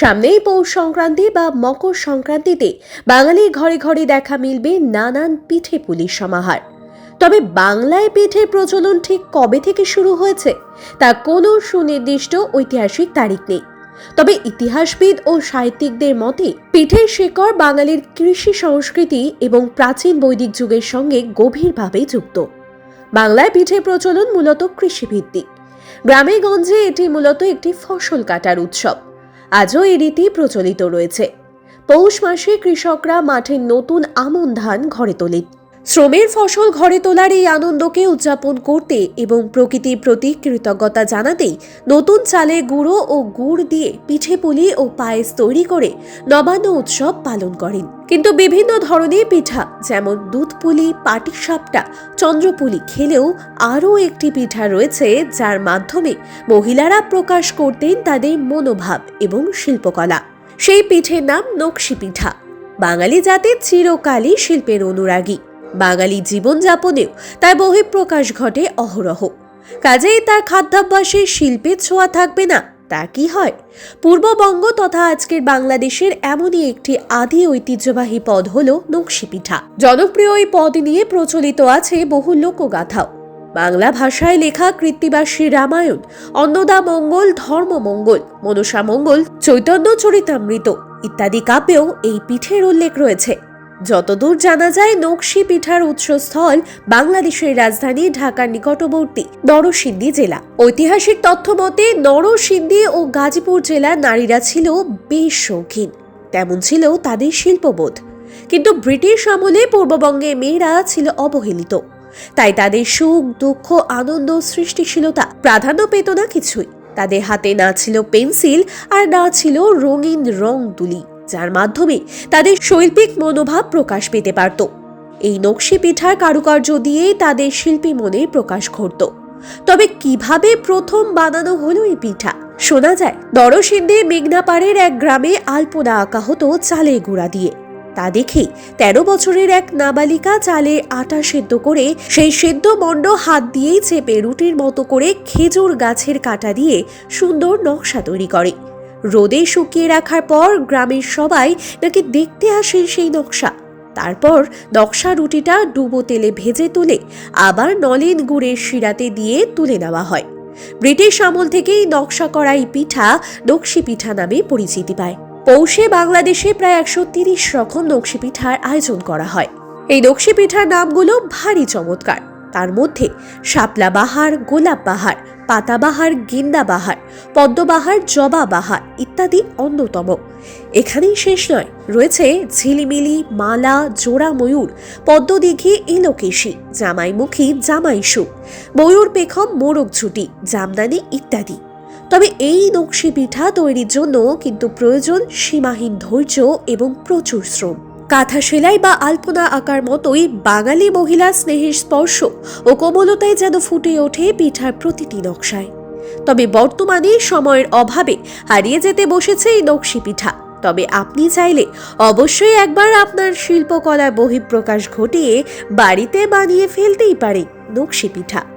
সামনেই পৌষ সংক্রান্তি বা মকর সংক্রান্তিতে বাঙালির ঘরে ঘরে দেখা মিলবে নানান পিঠে পুলির সমাহার। তবে বাংলায় পিঠের প্রচলন ঠিক কবে থেকে শুরু হয়েছে, তা কোনো সুনির্দিষ্ট ঐতিহাসিক তারিখ নেই। তবে ইতিহাসবিদ ও সাহিত্যিকদের মতে, পিঠের শেকড় বাঙালির কৃষি সংস্কৃতি এবং প্রাচীন বৈদিক যুগের সঙ্গে গভীরভাবে যুক্ত। বাংলায় পিঠে প্রচলন মূলত কৃষিভিত্তিক। গ্রামে গঞ্জে এটি মূলত একটি ফসল কাটার উৎসব। আজও এ রীতি প্রচলিত রয়েছে। পৌষ মাসে কৃষকরা মাঠে নতুন আমন ধান ঘরে তোলেন। শ্রমের ফসল ঘরে তোলার এই আনন্দকে উদযাপন করতে এবং প্রকৃতির প্রতি কৃতজ্ঞতা জানাতেই নতুন চালে গুঁড়ো ও গুড় দিয়ে পিঠে পুলি ও পায়েস তৈরি করে নবান্ন উৎসব পালন করেন। কিন্তু বিভিন্ন ধরনের পিঠা, যেমন দুধ পুলি পাটিসাপটা চন্দ্রপুলি খেলেও আরও একটি পিঠা রয়েছে যার মাধ্যমে মহিলারা প্রকাশ করতেন তাদের মনোভাব এবং শিল্পকলা। সেই পিঠের নাম নকশি পিঠা। বাঙালি জাতির চিরকালই শিল্পের অনুরাগী। বাঙালি জীবনযাপনেও তার বহিঃপ্রকাশ ঘটে অহরহ। কাজেই তার খাদ্যাভ্যাসে শিল্পের ছোঁয়া থাকবে না, তা কি হয়? পূর্ববঙ্গ তথা আজকের বাংলাদেশের এমনই একটি আদি ঐতিহ্যবাহী পদ হল নকশি পিঠা জনপ্রিয় এই পদ নিয়ে প্রচলিত আছে বহু লোকগাথাও। বাংলা ভাষায় লেখা কৃত্তিবাসী রামায়ণ, অন্নদা মঙ্গল ধর্মমঙ্গল মনসা মঙ্গল, চৈতন্য চরিতামৃত ইত্যাদি কাব্যেও এই পিঠের উল্লেখ রয়েছে। যতদূর জানা যায়, নকশি পিঠার উৎসস্থল বাংলাদেশের রাজধানী ঢাকার নিকটবর্তী নরসিংদী জেলা। ঐতিহাসিক তথ্য মতে, নরসিংদী ও গাজীপুর জেলার নারীরা ছিল বেশ শৌখিন। তেমন ছিল তাদের শিল্পবোধ। কিন্তু ব্রিটিশ আমলে পূর্ববঙ্গে মেয়েরা ছিল অবহেলিত। তাই তাদের সুখ, দুঃখ, আনন্দ, সৃষ্টিশীলতা প্রাধান্য পেত না কিছুই। তাদের হাতে না ছিল পেন্সিল আর না ছিল রঙিন রং তুলি। যার মাধ্যমে তাদের শৈল্পিক মনোভাব প্রকাশ পেতে পারত। এই নকশি পিঠার কারুকার্য দিয়ে তাদের শিল্পী মনে প্রকাশ ঘটত। তবে কীভাবে প্রথম বানানো হলো এই পিঠা? শোনা যায়, নরসিংদী মেঘনাপাড়ের এক গ্রামে আলপনা আঁকা হতো চালের গুঁড়া দিয়ে। তা দেখে তেরো বছরের এক নাবালিকা চালে আটা সেদ্ধ করে সেই সেদ্ধ মণ্ড হাত দিয়েই চেপে রুটির মতো করে খেজুর গাছের কাটা দিয়ে সুন্দর নকশা তৈরি করে। রোদে শুকিয়ে রাখার পর গ্রামের সবাই নাকি দেখতে আসেন সেই নকশা। তারপর নকশা রুটিটা ডুবো তেলে ভেজে তুলে আবার নলেন গুড়ের শিরাতে দিয়ে তুলে নেওয়া হয়। ব্রিটিশ আমল থেকেই নকশা করা এই পিঠা নকশি পিঠা নামে পরিচিতি পায়। পৌষে বাংলাদেশে প্রায় একশো তিরিশ রকম নকশি পিঠার আয়োজন করা হয়। এই নকশি পিঠার নামগুলো ভারী চমৎকার। তার মধ্যে শাপলা বাহার, গোলাপ বাহার পাতাবাহার, গেন্দাবাহার, পদ্মবাহার জবা বাহার ইত্যাদি অন্যতম। এখানেই শেষ নয়, রয়েছে ঝিলিমিলি, মালা, জোড়া ময়ূর, পদ্মদিঘি এলোকেশি জামাইমুখী, জামাইশু, ময়ূর পেখম, মোরগ ঝুটি, জামদানি ইত্যাদি। তবে এই নকশি পিঠা তৈরির জন্য কিন্তু প্রয়োজন সীমাহীন ধৈর্য এবং প্রচুর শ্রম। কাঁথা সেলাই বা আলপনা আঁকার মতোই বাঙালি মহিলা স্নেহের স্পর্শ ও কোমলতায় যেন ফুটে ওঠে পিঠার প্রতিটি নকশায়। তবে বর্তমানে সময়ের অভাবে হারিয়ে যেতে বসেছে এই নকশি পিঠা। তবে আপনি চাইলে অবশ্যই একবার আপনার শিল্পকলার বহিঃপ্রকাশ ঘটিয়ে বাড়িতে বানিয়ে ফেলতেই পারে নকশি পিঠা।